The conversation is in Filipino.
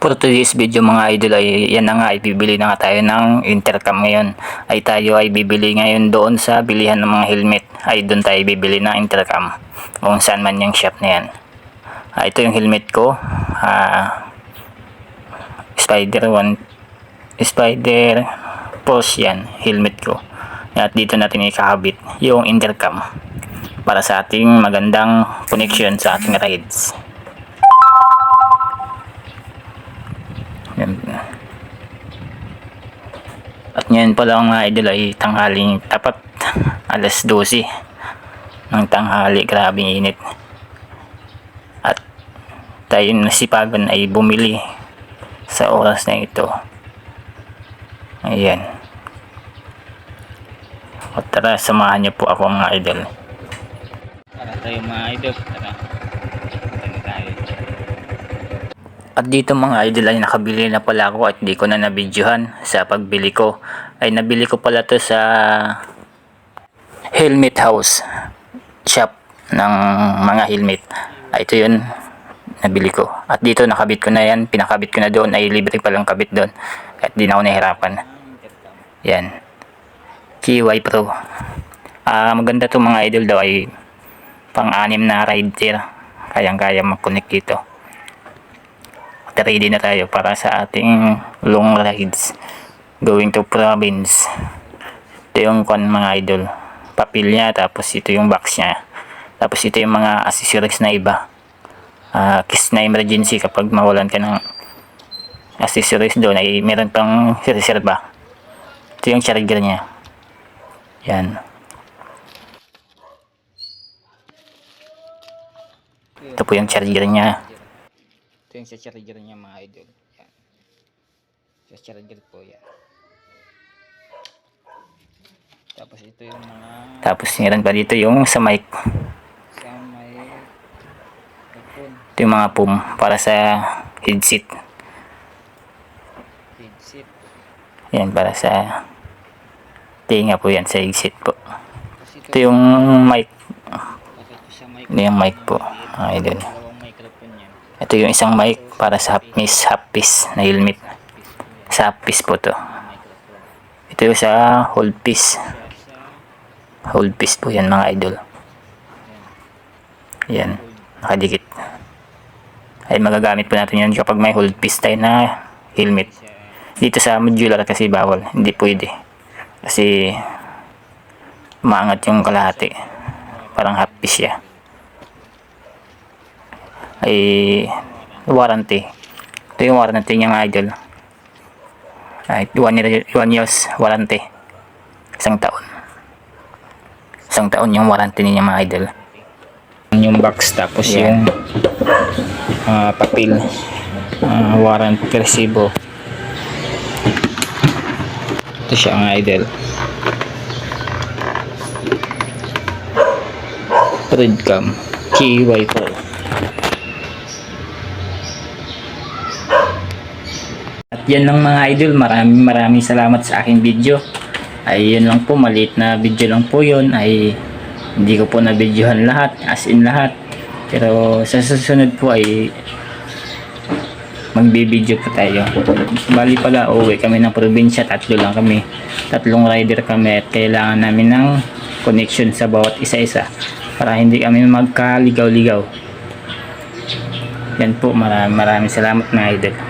For today's video mga idol ay yan na nga ay bibili na nga tayo ng intercam ngayon. Ay tayo ay bibili ngayon doon sa bilihan ng mga helmet. Ay doon tayo bibili ng intercam. Kung saan man yung shop na yan. Ah, ito yung helmet ko. Ah, Spider 1 Spider Pulse yan helmet ko. At dito natin ikakabit yung intercam para sa ating magandang connection sa ating rides Yan. Ngayon pala mga idol ay tanghaling tapat alas 12 ng tanghali. Grabing init. At tayo nasipagan ay bumili sa oras na ito. Ayan. At tara samahan niyo po ako mga idol. Para tayo mga idol. Tara. Tara at dito mga idol ay nakabili na pala ako at di ko na nabidyohan sa pagbili ko. Ay nabili ko pala to sa helmet house shop ng mga helmet. Ay ito yun nabili ko. At dito nakabit ko na yan. Pinakabit ko na doon. Ay libre palang kabit doon. At di na ako nahirapan. Yan. KY Pro. Ah maganda to mga idol daw ay pang-anim na ride tier. Kayang-kaya mag-connect dito ready na tayo para sa ating long rides going to province. Ito yung kon mga idol. Papel niya tapos ito yung box niya. Tapos ito yung mga accessories na iba. Uh, kiss na emergency kapag mawalan ka ng accessories doon ay meron pang reserva. Ito yung charger niya. Yan. Ito po yung charger niya. Ito yung charger niya mga idol. Yan. Sa charger po yan. Tapos ito yung mga... Tapos meron pa dito yung sa mic. sa may headphone, Ito yung mga pum para sa headset. headset. Yan para sa tinga po yan sa headset po. Kasi Ito yung mic. Ito yung mic po dalawang microphone yan. Ito yung isang mic para sa half piece, half piece na helmet. Sa half piece po to. Ito yung sa whole piece. Whole piece po yan mga idol. Yan. Nakadikit. Ay magagamit po natin yan kapag may hold piece tayo na helmet. Dito sa modular kasi bawal. Hindi pwede. Kasi maangat yung kalahati. Parang half piece siya. Ay warranty. Ito yung warranty niya mga idol. Ay, one, year, one years warranty. Isang taon. Isang taon yung warranty niya mga idol. Yung box tapos yung ah, papel. ah, warranty resibo. Ito siya mga idol. Redcam KY Pro. At yan lang mga idol, maraming maraming salamat sa aking video. Ay yun lang po, maliit na video lang po yun. Ay hindi ko po na-videohan lahat, as in lahat. Pero sa susunod po ay magbibideo po tayo. Bali pala, uwi kami ng probinsya, tatlo lang kami. Tatlong rider kami at kailangan namin ng connection sa bawat isa-isa para hindi kami magkaligaw-ligaw. Yan po, maraming maraming salamat mga idol.